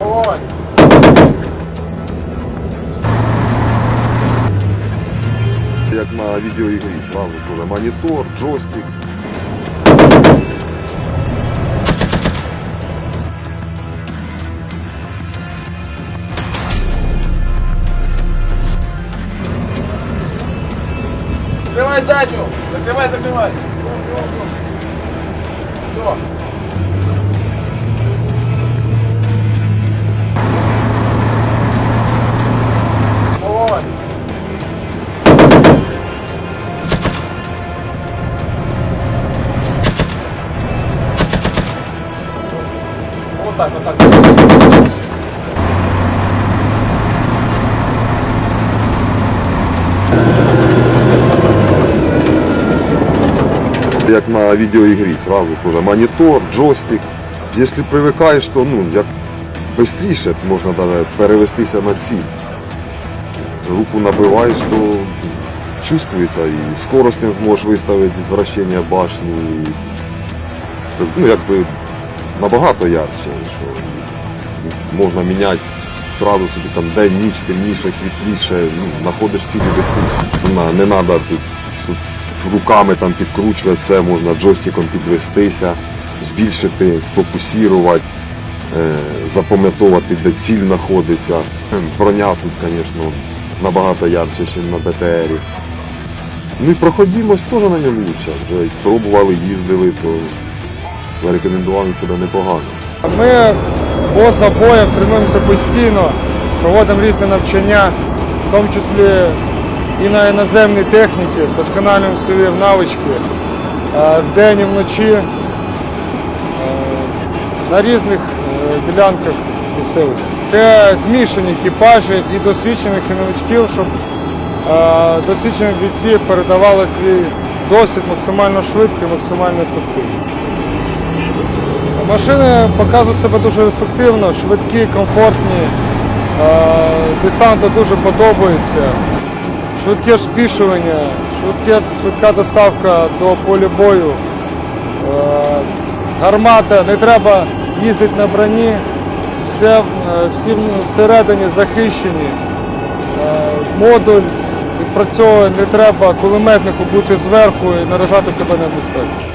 Огонь! Як на відеоігрі, зразу буде монітор, джойстик. Закривай задню! Закривай, закривай! Все. Вот так, вот так. Як на відеоігрі, зразу буде монітор, джойстик. Якщо привикаєш, то ну, як швидше можна навіть перевестися на ціль. Руку набиваєш, то чувствується і скорость можеш виставити вращення башні. І, ну, якби набагато ярче, що можна міняти зразу собі там день, ніч, темніше, світліше, ну, знаходиш цілі швидше. Не треба тут, тут руками там підкручувати все, можна джойстиком підвестися, збільшити, сфокусувати, е, запам'ятовувати, де ціль знаходиться. Броня тут, звісно, набагато ярче, ніж на БТРі. Ну і проходимость теж на ньому лучше. Вже пробували, їздили, то рекомендував він себе непогано. Ми поза боєм тренуємося постійно, проводимо різні навчання, в тому числі і на іноземній техніці, досконалюємо свої навички е, вдень і вночі е, на різних е, ділянках місцевості. Це змішані екіпажі і досвідчених і новичків, щоб досвідчені бійці передавали свій досвід максимально швидко і максимально ефективно. Машини показують себе дуже ефективно, швидкі, комфортні. Е, дуже подобається. Швидке спішування, швидке, швидка доставка до поля бою. Е, Гармата, не треба їздити на броні, все, е, всі всередині захищені. Модуль відпрацьовує, не треба кулеметнику бути зверху і наражати себе на небезпеку.